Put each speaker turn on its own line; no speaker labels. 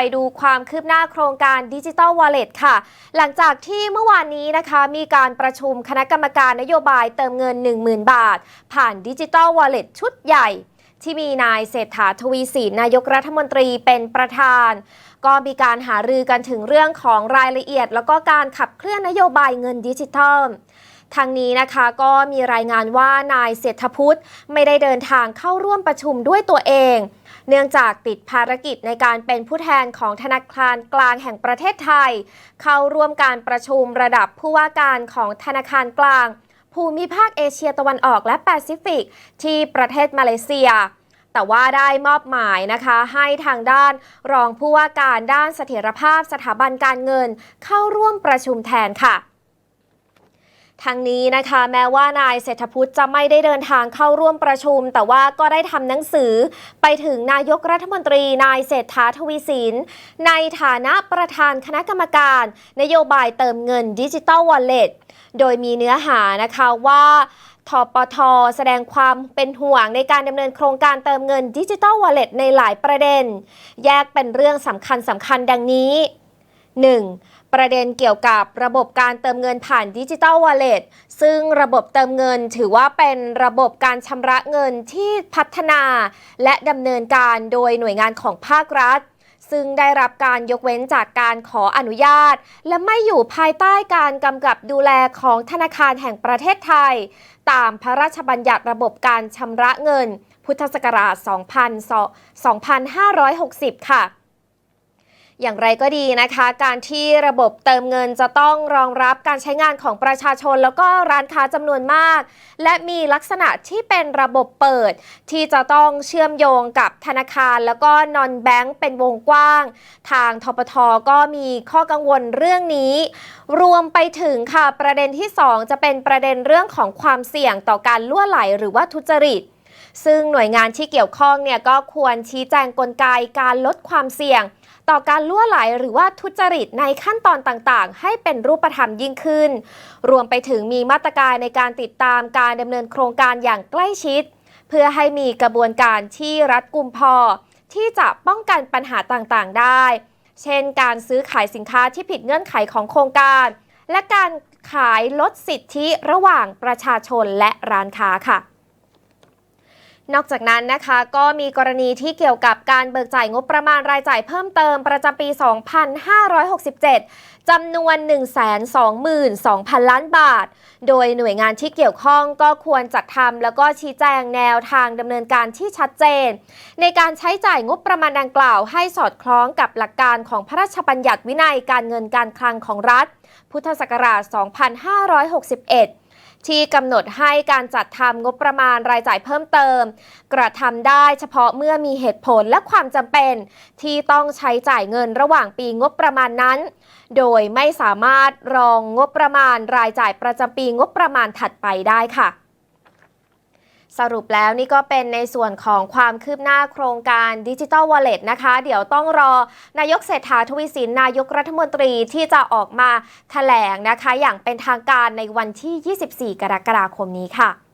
ไปดูความคืบหน้าโครงการดิจิ t a ลวอลเล็ตค่ะ หลังจากที่เมื่อวานนี้นะคะมีการประชุมคณะกรรมการนโยบายเติมเงิน 10,000 บาท ผ่านดิจิ t a ลวอลเล็ตชุดใหญ่ ที่มีนายเศรษฐาทวีสินนายกรัฐมนตรีเป็นประธาน ก็มีการหารือกันถึงเรื่องของรายละเอียด แล้วก็การขับเคลื่อนนโยบายเงินดิจิทัล ทางนี้นะคะก็มีรายงานว่านายเศรษฐพุทธไม่ได้เดินทางเข้าร่วมประชุมด้วยตัวเอง เนื่องจากติดภารกิจในการเป็นผู้แทนของธนาคารกลางแห่งประเทศไทย เข้าร่วมการประชุมระดับผู้ว่าการของธนาคารกลาง ภูมิภาคเอเชียตะวันออกและแปซิฟิก ที่ประเทศมาเลเซียแต่ว่าได้มอบหมายนะคะ ให้ทางด้านรองผู้ว่าการด้านเสถียรภาพสถาบันการเงิน เข้าร่วมประชุมแทนค่ะ ทางนี้นะคะแม้ว่านายเศรษฐพุทธจะไม่ได้เดินทางเข้าร่วมประชุม แต่ว่าก็ได้ทำหนังสือไปถึงนายกรัฐมนตรีนายเศรษฐาทวีสิน ในฐานะประธานคณะกรรมการ นโยบายเติมเงินดิจิ t a ลวอลเล็ตโดยมีเนื้อหานะคะว่าทปท แสดงความเป็นห่วงในการดำเนินโครงการเติมเงินดิจิ t a ลวอลเล็ตในหลายประเด็น แยกเป็นเรื่องสำคัญสำคัญดังนี้ 1. ประเด็นเกี่ยวกับระบบการเติมเงินผ่านดิจิ t a ลวอลเล็ตซึ่งระบบเติมเงินถือว่าเป็นระบบการชำระเงินที่พัฒนา และดำเนินการโดยหน่วยงานของภาครัฐ ซึ่งได้รับการยกเว้นจากการขออนุญาต และไม่อยู่ภายใต้การกำกับดูแลของธนาคารแห่งประเทศไทย ตามพระราชบัญญัติระบบการชำระเงิน พุทธศักราช 2560 ค่ะ อย่างไรก็ดีนะคะ การที่ระบบเติมเงินจะต้องรองรับการใช้งานของประชาชน แล้วก็ร้านค้าจำนวนมาก และมีลักษณะที่เป็นระบบเปิด ที่จะต้องเชื่อมโยงกับธนาคาร แล้วก็นอนแบงก์เป็นวงกว้าง ทางทปทก็มีข้อกังวลเรื่องนี้ รวมไปถึงค่ะประเด็นที่ 2 จะเป็นประเด็นเรื่องของความเสี่ยงต่อการล่วไหลหรือว่าทุจริตซึ่งหน่วยงานที่เกี่ยวข้องเนี่ยก็ควรชี้แจงกลไกการลดความเสี่ยง ต่อการล่วไหลหรือว่าทุจริตในขั้นตอนต่างๆ ให้เป็นรูปธรรมยิ่งขึ้น รวมไปถึงมีมาตรการในการติดตามการดำเนินโครงการอย่างใกล้ชิด เพื่อให้มีกระบวนการที่รัดกุมพอ ที่จะป้องกันปัญหาต่างๆ ได้ เช่น การซื้อขายสินค้าที่ผิดเงื่อนไขของโครงการ และการขายลดสิทธิระหว่างประชาชนและร้านค้าค่ะ นอกจากนั้นนะคะก็มีกรณีที่เกี่ยวกับการเบิกจ่ายงบประมาณรายจ่ายเพิ่มเติมประจำปี 2567 จำนวน 122,000 ล้านบาท โดยหน่วยงานที่เกี่ยวข้องก็ควรจัดทำแล้วก็ชี้แจงแนวทางดำเนินการที่ชัดเจน ในการใช้จ่ายงบประมาณดังกล่าวให้สอดคล้องกับหลักการของพระราชบัญญัติวินัยการเงินการคลังของรัฐ พุทธศักราช 2561 ที่กำหนดให้การจัดทำงบประมาณรายจ่ายเพิ่มเติม กระทำได้เฉพาะเมื่อมีเหตุผลและความจำเป็น ที่ต้องใช้จ่ายเงินระหว่างปีงบประมาณนั้น โดยไม่สามารถรองงบประมาณรายจ่ายประจำปีงบประมาณถัดไปได้ค่ะ สรุปแล้วนี่ก็เป็นในส่วนของความคืบหน้าโครงการดิจิ t a ลวอลเล็ตนะคะ เดี๋ยวต้องรอนายกเศรษฐาทวีสิน นายกรัฐมนตรีที่จะออกมาแถลงนะคะ อย่างเป็นทางการในวันที่ 24 กรกฎาคมนี้ค่ะ